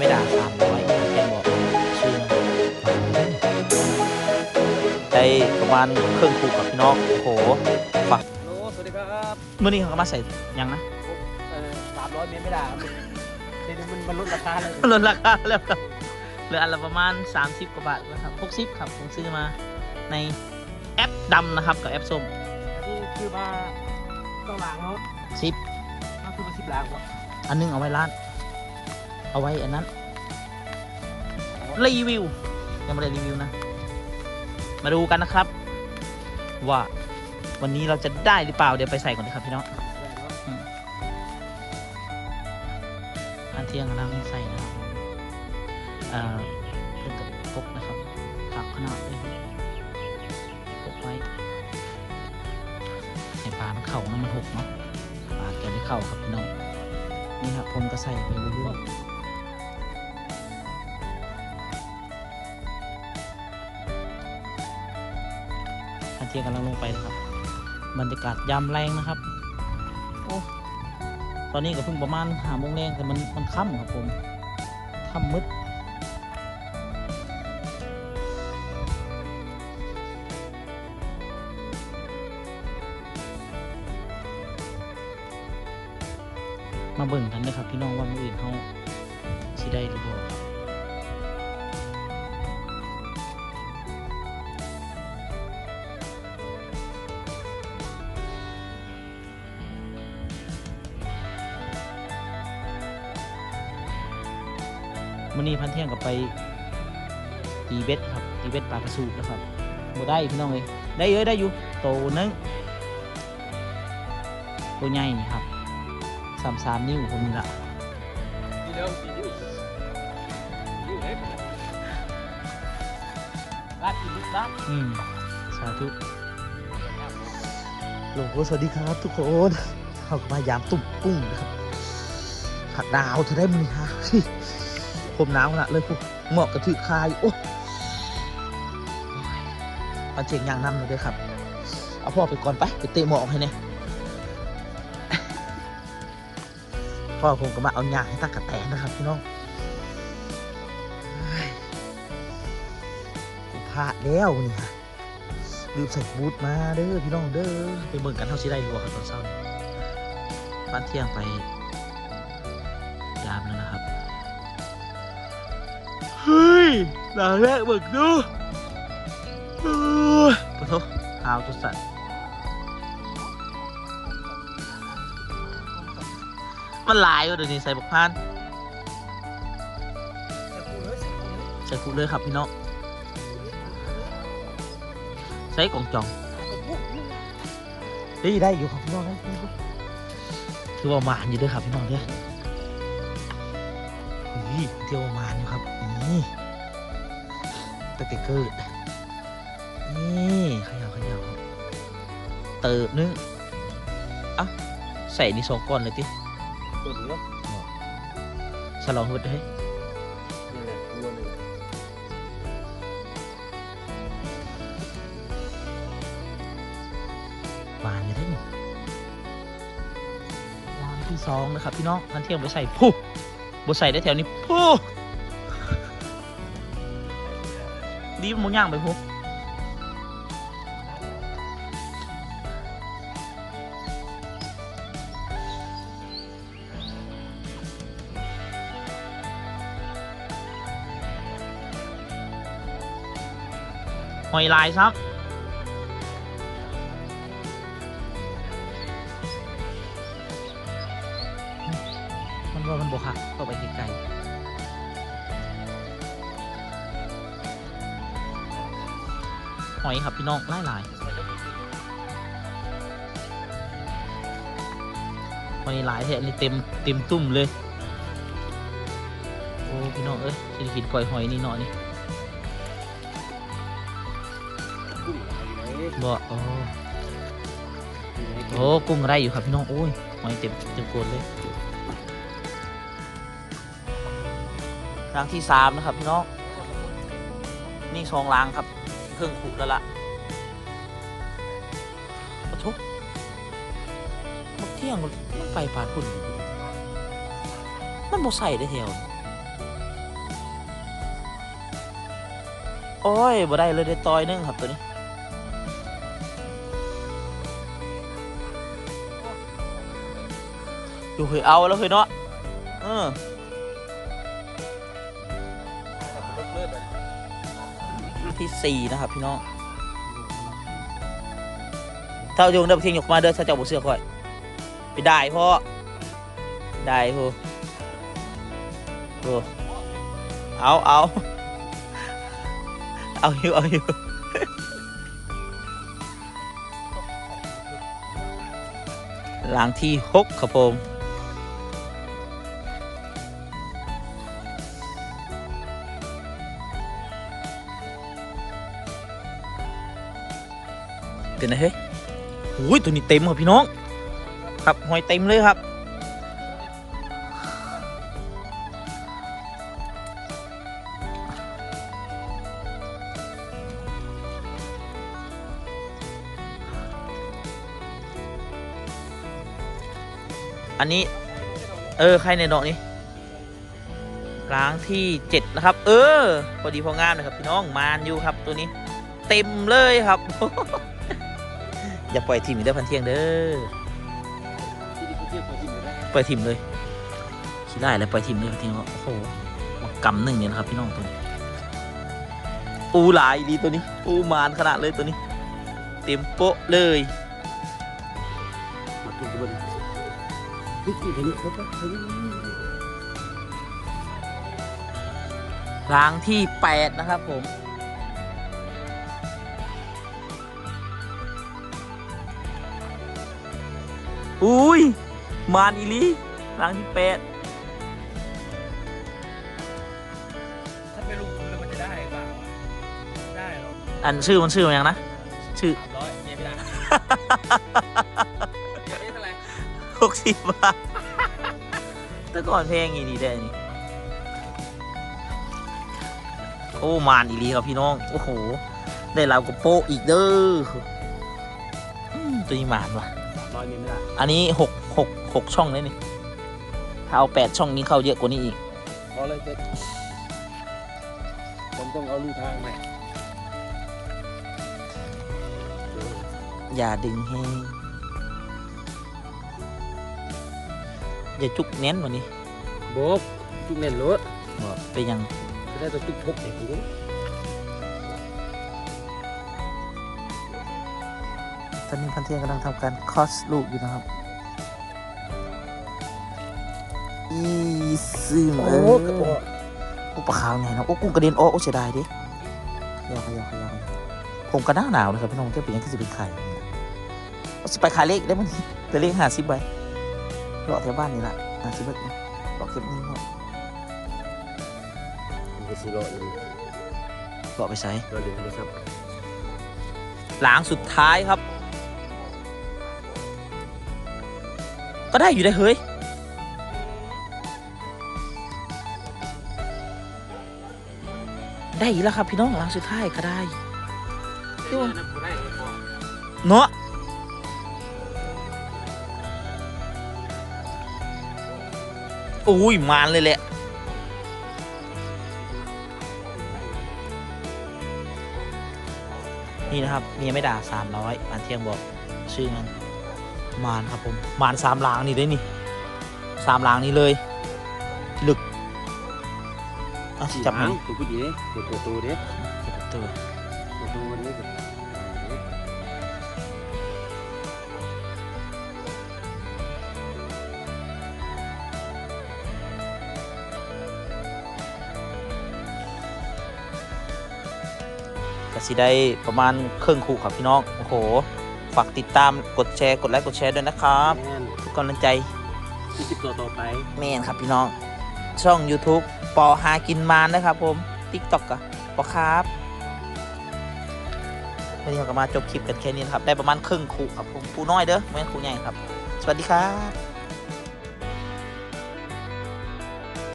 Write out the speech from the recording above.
ไม่ด่าสามร้อยแค่บอกชื่อได้ประมาณครึ่งคูกับพี่น้องโอ้โหฝักโลสวัสดีครับเมื่อนี้เขาก็มาใส่ยังนะสามร้อยเมตรไม่ได้ครับเดี๋ยวมันมันลดราคาเลยลดราคาแล้วครับเหลืออันละประมาณ 30 กว่าบาทนะครับ 60 ครับ ผมซื้อมาในแอปดำนะครับ กับแอปส้มนี่คือมาต้องล้างเขาซิปก็คือมาสิบล้างวะอันนึงเอาไว้ร้าน เอาไว้อันนั้น รีวิว ยังไม่ได้รีวิวนะ มาดูกันนะครับ ว่าวันนี้เราจะได้หรือเปล่า เดี๋ยวไปใส่ก่อนเลยครับพี่น้องอันเที่ยงกำลังใส่นะครับอ่าเป็นกับพกนะครับผักขนาดเลยพกไว้ให้ปลามันเข่านะมันหกเนาะปลาแกได้เข่าครับพี่น้องนี่ครับผมก็ใส่ไปเรื่อยๆ เที่ยงกำลังลงไปนะครับ บรรยากาศยามแรงนะครับ โอ้ ตอนนี้ก็เพิ่งประมาณหาโมงแรงแต่มันมันค่ำครับผมค่ำมืดมาเบิ่งกันนะครับพี่น้องว่ามืออื่นเขาสิได้หรือบ่า มื้อนี้พันเที่ยงกับไปตีเบ็ดครับตีเบ็ดปลากระสูบนะครับบ่ได้พี่น้องเลยได้เอ้ยได้อยู่โตนึงตัวใหญ่นี่ครับสามสามนิ้วผมนี่ละดีเดียวดีดิ้วดิ้วเล็กอีกนิดลาดอืมสาธุหลวงพ่อสวัสดีครับทุกคนเขาก็มายามตุ่มกุ้งนะครับผักดาวเธอได้มั้ยฮะ มหนาวขนาดเลยพวกเหมาะกับถือคายโอ้เอาเจียงยางน้ำเลยด้วยครับ เอาพ่อไปก่อนไปไปเตะหมอกให้เนี่ยพ่อผมก็มาเอายางให้ตากระแตนนะครับพี่น้องกูพลาดแล้วนี่ฮะลืมใส่บูทมาเด้อพี่น้องเด้อไปเบิ่งกันเท่าสิได้รัวครับตอนเช้าบ้านเที่ยงไปยามแล้วนะครับ เฮ้ยหลังแรกบิ่งดูปะโถหาวตัวสั่นมันลายว่ะเดี๋ยวนี้ใส่บักพานใส่ฟูเลยครับพี่น้องใส่กล่องจองได้ได้อยู่ครับพี่น้องนะคือว่ามานอยู่ด้วยครับพี่น้องเด้อนี่เที่ยวมานอยู่ครับนี่ ตะเกเกอร์นี่เขย่าเขย่าครับเติบนึงอะใส่นี่สองก้อนเลยติตัวเดียวฉลองเฮ้ยเฮ้ยนี่แหละตัวหนึ่งหวานอยู่ได้หนิวางที่สองนะครับพี่น้องพันเที่ยงไปใส่ผู้บใส่ได้แถวนี้ผู้ ดีมันหมูย่างไปผู้หอยลาย หอยครับพี่น้องไล่ลายหอยหลายแท้อันนี้เต็มเต็มตุ่มเลย โอ้พี่น้องเอ้ยสิได้กินก่อยหอยนี่เนาะนี่กุ้งอะไรเบ่โอ้โอ้กุ้งไรอยู่ครับพี่น้องโอ้ยหอยเต็มเต็มโกนเลยรางที่สามนะครับพี่น้องนี่สองรางครับ เครื่องขูดแล้วล่ะปะทุกบักเที่ยงมันไปปาดหุ่นมันบ่ใส่ได้เทีวโอ้ยบ่ได้เลยได้ตอยนึงครับตัวนี้ดูเคยเอาแล้วเคยเนาะ อือ ที่สี่นะครับพี่น้องถ้าเอาโยงได้เทียงยกมาเด้อถ้าเจ้าบ่เสื้อค่อยไปได้พ่อได้โหโหเอาเอาเอาอยู่เอาอยู่หลังที่หกครับผม เป็นเฮ้ยโอ้ยตัวนี้เต็มครับพี่น้อง ครับหอยเต็มเลยครับอันนี้ เออ ใครในดอกนี้ล้างที่เจ็ดนะครับ เออ พอดีพองามนะครับ พี่น้องมานอยู่ครับตัวนี้ เต็มเลยครับ อย่าปล่อยทีมอีกเด้อพันเที่ยงเด้อปล่อยทีมเลยขี้ได้เลยปล่อยทีมเลยพันเที่ยงว่าโอ้โหกำหนึ่งเนี่ยนะครับพี่น้องตัวนี้ปูหลายดีตัวนี้ปูมานขนาดเลยตัวนี้ เต็มโปะเลยมาตุ้มตุ้มนี่นี่เห็นครบแล้วเห็นล้างที่แปดนะครับผม อุ้ย มานอีหลีล้างที่แปดถ้าไปลงทุนแล้วมันจะได้เปล่าได้หรออันชื่อมันชื่อมันยังนะ ชื่อ สามร้อยเมียไม่ได้เมียไม่เท่าไหร่หกสิบบาท แต่ก่อนเพลงอีดีได้นี่ โอ้มานอีหลีครับพี่น้อง โอ้โห ได้เรากับโปะอีกเด้ออืมตัวนี้มานว่ะสาม ร้อยเมียไม่ได้อันนี้หกหกหกช่องเลยนี่ถ้าเอาแปดช่องนี้เข้าเยอะกว่านี้อีกพอเลยเสร็จผมต้องเอาลู่ทางใหม่อย่าดึงแห้งอย่าจุกเน้นวันนี้ โบกจุกเน่นรถบอกเป็นยังจะได้ตัวจุกพกเด็กคุ ตอนนี้พันเทียนกำลังทำการคอสลูกอยู่นะครับอีซึมโอ้เออกระโปรงโอ้ปลาขาวไงนะโอ้กุ้งกระเด็นโอ้โอ้เสียดายดิยอขยอขยอผมก็หน้าหนาวนะครับพี่น้องเจ้าป็นยังที่จะเป็นไข่เอาสิไปขายเลขได้มั้ยแต่เลขหาสิบใบรอแถวบ้านนี่แหละหาสิบใบนะรอเก็บเงินก่อนมันก็สิโลอยู่รอไปใช้ราเดี๋ยวนะครับหลางสุดท้ายครับ ก็ได้อยู่ได้เฮ้ย ได้อีกแล้วครับพี่น้องหลังสุดท้ายก็ได้เดี๋ยวนะผมได้พอเนาะโอ้ยมานเลยแหละนี่นะครับเมียไม่ด่าสามร้อยมานเที่ยงบอก ชื่อมัน มานครับผมมานสามหลางนี่ได้นี่สามหลางนี่เลยลึกอะสิจับมันตัวผู้หญิงตัวตัวตัวเด็กตัวตัวตัววันนี้ก็สิได้ประมาณครึ่งคู่ครับพี่น้องโอ้โห ฝากติดตามกดแชร์กดไลค์กดแชร์ด้วยนะครับแม่นทุกกำลังใจที่ติดต่อต่อไปเมนครับพี่น้อง ช่อง YouTube ปอหากินมานนะครับผม TikTok อะปอครับวันนี้เราก็มาจบคลิปกันแค่นี้นะครับ ได้ประมาณครึ่งคู่ครับผมคู่น้อยเด้อไม่ใช่คู่ใหญ่ครับ สวัสดีครับ